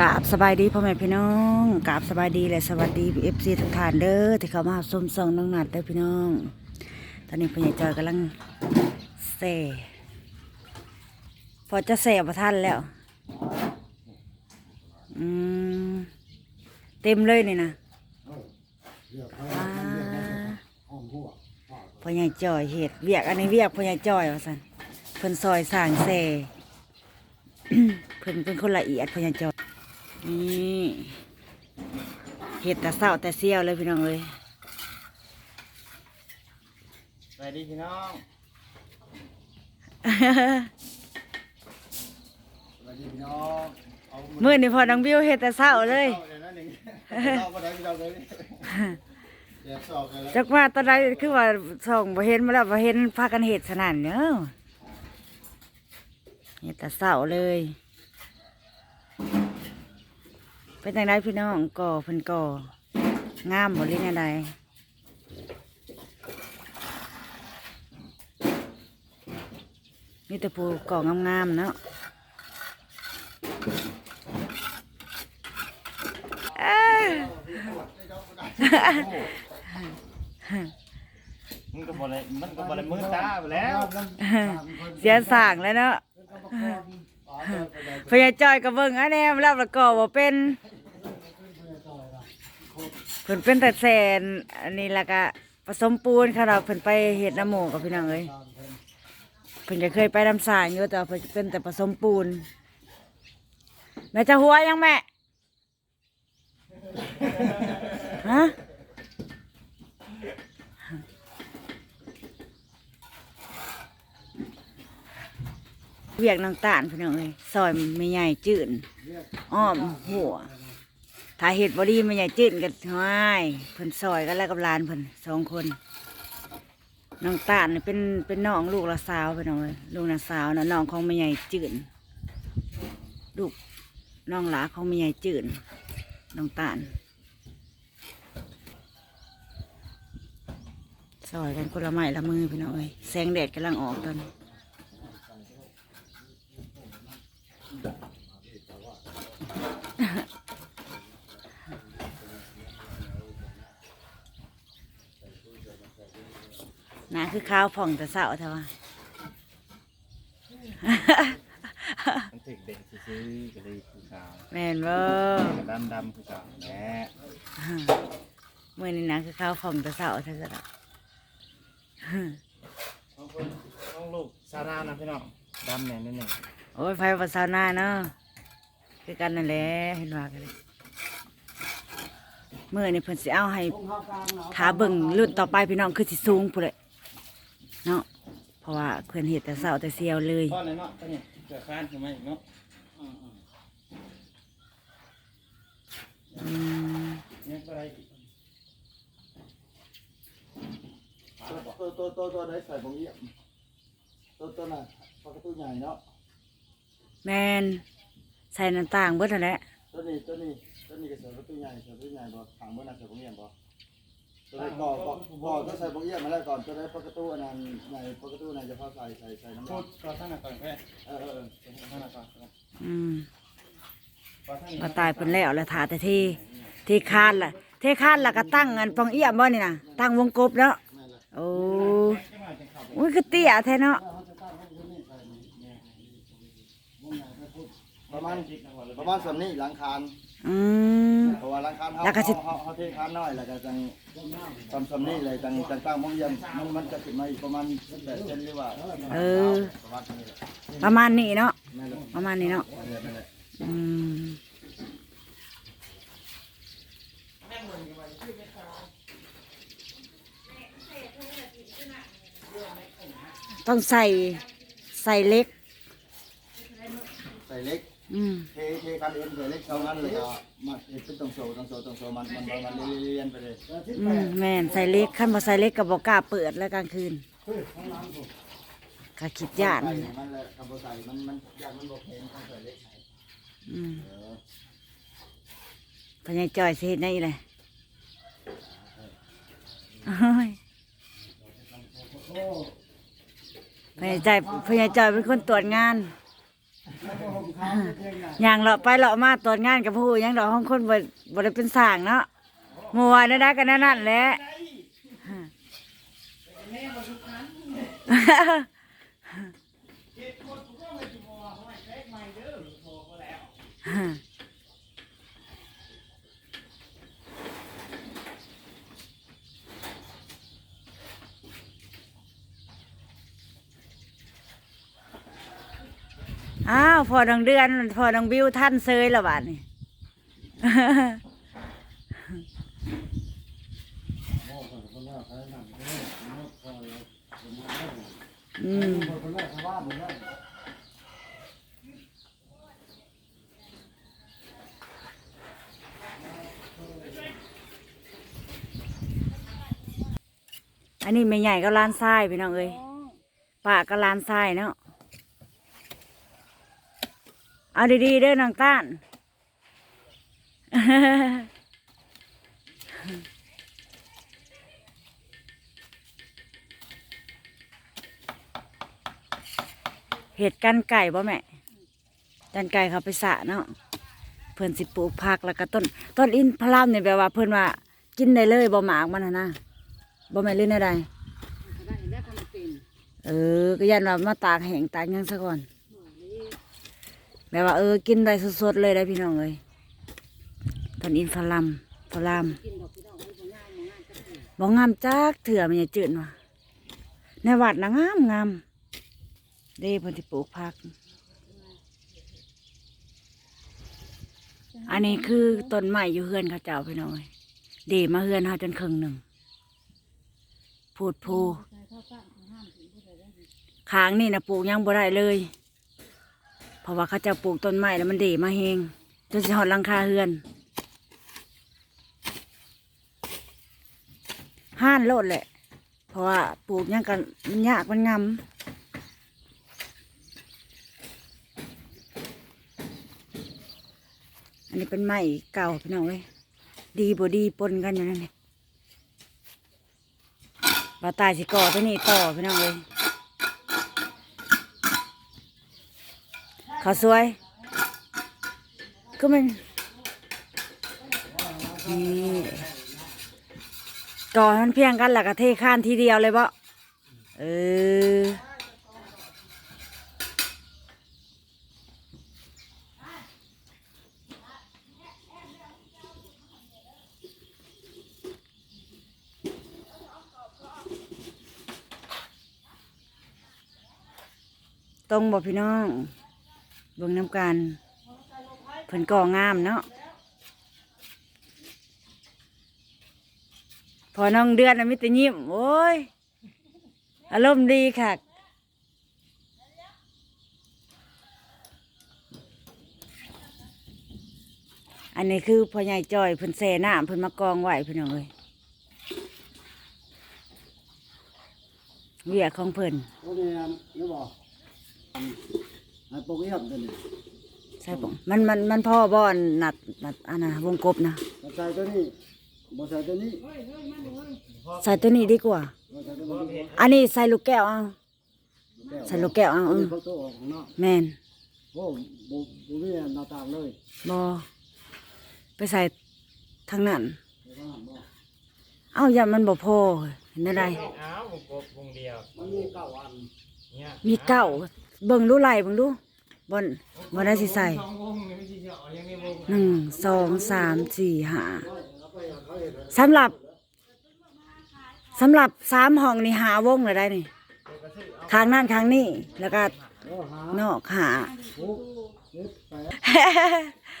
กราบสบายดีพ่อแม่พี่น้องกราบสบายดีและสวัสดีเอฟซีทุกท่านเด้อที่เข้ามาส้มส่องน้องนัดเด้อพี่น้อง ตอนนี้พ่อใหญ่จอยกำลังเซ่พอจะเซ่ประท่านแล้วอืมเต็มเลยนี่นะพ่อใหญ่จอยเห็ดเวียกอันนี้เวียกพ่อใหญ่จอยว่าสันเพิ่นซอยสางเซ่เพิ่นเป็นคนละเอียดพ่อใหญ่จอย นี่เห็ดแต่เศร้าแต่เสี้ยวเลยพี่น้องเอ้ยสวัสดีพี่น้องสวัสดีพี่น้องเอามื่อนี่พอน้องบิวเห็ดแต่เศร้าเลย เดี๋ยวนั่นเองเอาไปไหนพี่น้องเลยเดี๋ยวสอบกันแล้วจักว่าตอนใดคือว่าส่องบ่เห็นมาแล้วบ่เห็นพากันเห็ดสนั่นเนาะเห็ดแต่เศร้าเลย เป็นจังไดพี่น้องก่อเพิ่นก่องามบ่หรือแนวใดมีแต่ผู้ก่องามๆเนาะเอ้ยมันก็บ่ได้มันก็บ่ได้มือตาไปแล้วเสียสั่งแล้วเนาะพญาจอยกับเบิ่งอันนี้รับประกอบว่าเป็น เพิ่นเป็นแต่แสนอันนี้แล้วก็ผสมปูนค่ะเราเพิ่นไปเฮ็ดน้ำหมูกับพี่น้องเอ้ยเพิ่นก็เคยไปน้ำสางอยู่แต่เพิ่นเป็นแต่ผสมปูนแม่จะหัวยังแม่ฮะเวียกน้ำตาลพี่น้องเลยซอยไม่ใหญ่จืดอ้อมหัว ถ้าเห็ดบอดี้ไม่ใหญ่จืดกันห้ายเพิ่นซอยกันแล้วกับลานเพิ่นสองคนน้องตาลนี่เป็นเป็นน้องลูกละสาวพี่น้องเลยลูกน่ะสาวนะน้องของไม่ใหญ่จืดลูกน้องหลาของไม่ใหญ่จืดน้องตาลซอยกันคนละไม้ละมือพี่น้องเลยแสงแดดกำลังออกตอนนี้ คือข้าวผ่องแต่เสาเท่าว่ามันถึกเด็กซื้อๆก็เลยคือขาวแม่นบ่ดำดำๆคือขาวแหละเมื่อนี้นะคือข้าวผ่องแต่เสาเท่านั้นน้องคนน้องลูกซาร่านะพี่น้องดำแน่นิดหนึ่งโอ้ยไฟประสาวหน้าเนาะคือกันนั่นแหละเห็นว่ากันเลยเมื่อนี้เพิ่นสิเอาให้ถาเบิ่งรุ่นต่อไปพี่น้องคือสิสูงพุ่นเลย เนาะเพราะว่าเพิ่นเฮ็ดแต่เสาแต่เสียวเลยก้อนเลยเนาะตัวนี้เกิดค้านขึ้นมาอีกเนาะอืมเนี่ยอะไรอีกตัวตัวตัวตัวได้ใส่บงเยี่ยมตัวตัวน่ะปลากระตุ้ใหญ่เนาะแม่นใส่น้ำต่างเบิดนั่นแหละตัวนี้ตัวนี้ตัวนี้ก็ใส่ประตูใหญ่ใส่ประตูใหญ่บ่ถังเมื่อนั้นใส่บงเยี่ยมบ่ ตัวนี้ก่อก่อก่อก็ใส่บงเยี่ยมมาแล้วก่อนตัวนี้ประตูอันนั้นใหญ่ประตูไหนจะเข้าใส่ใส่ใส่น้ำมันก่อท่านน่ะก่อนแค่เออเออเออท่านน่ะก่อนอืมก่อท่านก็ตายเพิ่นแล้วแล้วถาแต่ที่ที่คานล่ะที่คานล่ะก็ตั้งเงินปองเอี้ยมบ่นี่น่ะตั้งวงกบเนาะโอ้อุ้ยคือเตี้ยแท้เนาะประมาณประมาณส่วนนี้หลังคาน อืม เพราะว่าหลังคานเขาแล้วก็สิ เขาเขาเทคานน้อยแล้วก็จังทำส่วนนี้เลยจังจังตั้งบงเยี่ยมมันมันจะขึ้นมาอีกประมาณแปดเซนหรือว่าเออ ประมาณนี้แหละประมาณนี้เนาะ นั่นแหละประมาณนี้เนาะ นั่นแหละอืมต้องใส่ใส่เล็ก ใส่เล็กอืม เทเทคันเอ็นใส่เล็กเท่านั้นเลยก็มาเป็นตรงโซ่ตรงโซ่ตรงโซ่มันมันมันเรียนไปเลยอืมแม่นใส่เล็กขั้นบ่ใส่เล็กก็บ่กล้าเปิดแล้วกลางคืนก็คิดยานใส่มันแหละกับใส่มันมันอยากมันบอกเพลงต้องใส่เล็กใส่อืมเออพญายจอยสิเฮ็ดได้อีเลยโอ้ยพญายจอยพญายจอยเป็นคนตรวจงาน อย่างเลาะไปเลาะมาตอนงานกับผู้ยังดอกห้องคนบ่บ่ได้เป็นสร้างเนาะมัวนได้ได้กันนั่นแหละ อ้าวพอดังเดือนพอดังบิวท่านเซยและบาดนี่อืมคนแรกเขาว่าหมดแล้วอันนี้ไม่ใหญ่ก็ล้านทรายพี่น้องเอ้ยป่าก็ล้านทรายเนาะ เอาดีๆเด้อน้องต้าน เห็ดกันไก่บ่แม่กันไก่เขาไปสะเนาะ เพิ่อนสิปลูกผักแล้วก็ต้น ต้นอินทรามเนี่ยแบบว่าเพิ่อนว่า กินได้เลยบ่หมากมันนะนะบ่แม่นเล่นได้เออ ก็ยันว่ามาตากแห้งตากยังซะก่อน แบบว่าเออกินได้สดๆเลยได้พี่น้องเลยต้นอินทรัมทรามบ่งามจักเถื่อมันจะจืดว่ะในวัดนะงามงามเด้พิ่นสิปลูกผัก อันนี้คือต้นไม้อยู่เฮือนเขาเจ้าพี่น้องเอ้ยเดมาเฮือนเฮาจนครึ่งหนึ่งพูดพูค้างนี่นะปลูกยังบ่ได้เลย เพราะว่าเขาจะปลูกต้นไม้แล้วมันเดมาเฮงจนสิหอดลังคาเฮือนห้านโลดแหละ เพราะว่าปลูกยังกันมันยากมันงำอันนี้เป็นไม้เก่าพี่น้องเว้ยดีบ่ดีปนกันอยู่นั่นนี่บาตายสิก่อตัวนี้ต่อพี่น้องเว้ย ขาวสวย ก็มันนี่ก่อมันเพียงกันหลักะเทข้านทีเดียวเลยบ่เออตรงบ่พี่น้อง เบิ่งน้ำกันเพิ่นก่องามเนาะพอน้องเดือนมิตรยิ้มโอ้ย อารมณ์ดีค่ะอันนี้คือพ่อใหญ่จอยเพิ่นแซ่น้ำเพิ่นมากองไหว้พี่น้องเอ้ยเวียของเพิ่นโอ้นี่นี่บอก อันปกเยี่ยมตัวนี้ใช่ปะมันมันมันพ่อบอนนัดนัดอันน่ะวงกบนะบ่ใส่ตัวนี้บ่ใส่ตัวนี้ใส่ตัวนี้ดีกว่า บ่ใส่ตัวนี้อันนี้ใส่ลูกแก้วเอาใส่ลูกแก้วเอาอันเอนี้อเขาตัวออกข้างนอกแมนโอ้บ่บ่มีหน้าต่างเลยบอไปใส่ทางนั้น เดี๋ยวว่าบ่เอ้าอย่ามันบ่พอเห็นได้อ้าววงกบวงเดียวมันมีเก้าอันเนี่ยมีเก้าเบิ่งดูไหลเบิ่งดู บนบนได้สิใส่ใช่เฉาะยังไม่วงหนึ่งสองสามสี่ห้าสำหรับสำหรับสามห้องนี่หาวงเลยได้นี่ทางนั่นทางนี้แล้วก็โอ้หานอกหา หกเจ็ดแปด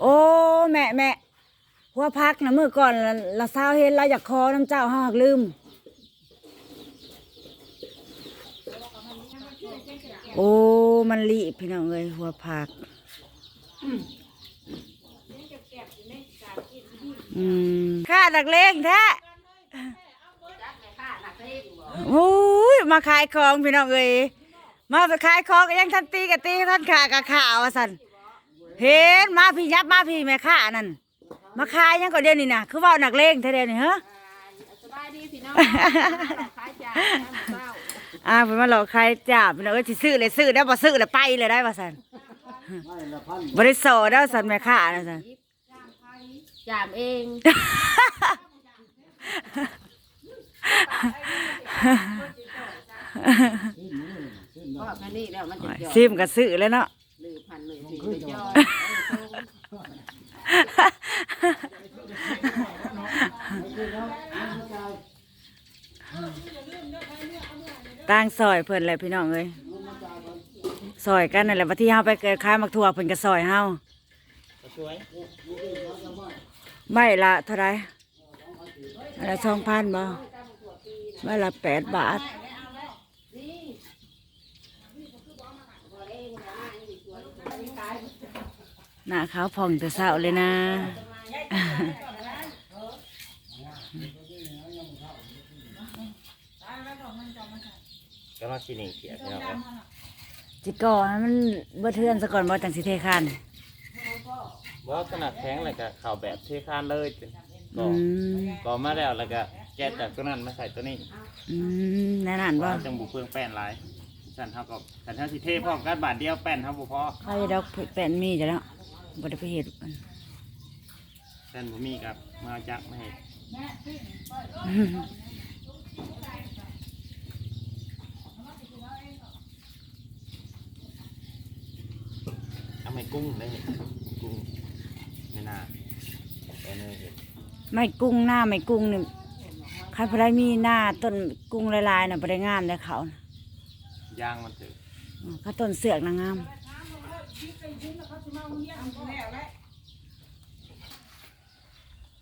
โอ้แม่แม่ หัวพักนะเมื่อก่อนละละสาเห็นเราอยากคอน้ำเจ้าหากลืม โอ้มันรีพี่น้องเอ้ยหัวพัก อืมข้าดักเลงแท้โอ้ยมาขายของพี่น้องเอ้ยมาไปขายของก็ยังทันตีกับตีท่านขากับขาวสันเห็นมาพี่ยับมาพี่แม่ข้านั่น มาขายยังก็เดียวนี่นะคือเว่าหนักเลงเท่าเดียวนี่เหรอสบายดีพี่น้องขายจ่าเศร้าอ่าเพิ่นมาหลอกขายจับเนาะเอ้ยสิซื้อเลยซื้อได้บ่ซื้อแล้วไปเลยได้ว่าสันไม่ละพันบ่ได้โซได้สันแม่ข้านะสันจามเองก็แค่นี้แล้วมันจะจอดซิมก็ซื้อแล้วเนาะหรือพันหรือสี่ไปจอด ต่างซอยเพิ่นแหละพี่น้องเอ้ยซอยกันนั่นแหละว่าที่เฮาไปเกิดขายมักทั่วเพิ่นก็ซอยเฮาช่วยไม่ละเท่าไรไม่ละสองพันบ่ไม่ละแปดบาทหน้าขาวผ่องแต่เศร้าเลยนะ ก็มากินอีกเขียดพี่น้องครับจิก่อให้มันเบ่เทือนซะก่อนบ่จังสิเทคันว่าขนาดแข็งเลยก็เข่าแบบเทคานเลยก็อืมก็มาแล้วแล้วก็แกะจากตัวนั้นมาใส่ตัวนี้อืมแน่นอนบ่ว่าจังบุเพืองแป้นหลายสั่นเท่ากับสั่นเท่าสิเทพร้อมกันบาทเดียวแป้นเท่าบุพอใครดอกแป้นมีจ้ะแล้วบ่ได้ไปเฮ็ดมันสั่นบุมีกับมาจักมาให้เอา ไม่กุ้งได้เห็นกุ้งไม่น่าแต่เนยเห็นไม่กุ้งหน้าไม่กุ้งนี่ใครพอได้มีหน้าต้นกุ้งลายๆน่ะบ่ได้งามเลยเขาน่ะย่างมันเถอะอืมเขาต้นเสือกนางงาม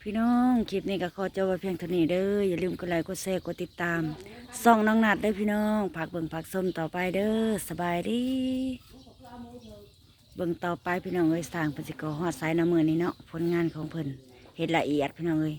พี่น้องคลิปนี้ก็ขอจบไว้เพียงเท่านี้เด้ออย่าลืมกดไลค์กดแชร์กดติดตามส่องน้องนัดเด้อพี่น้องผักเบิ่งผักส้มต่อไปเด้อสบายดี เบิ่งต่อไปพี่น้องเอ้ยสร้างปฏิกรหอดสายน้ำมือนี่เนาะผลงานของเพิ่นเห็ดละเอียดพี่น้องเอ้ย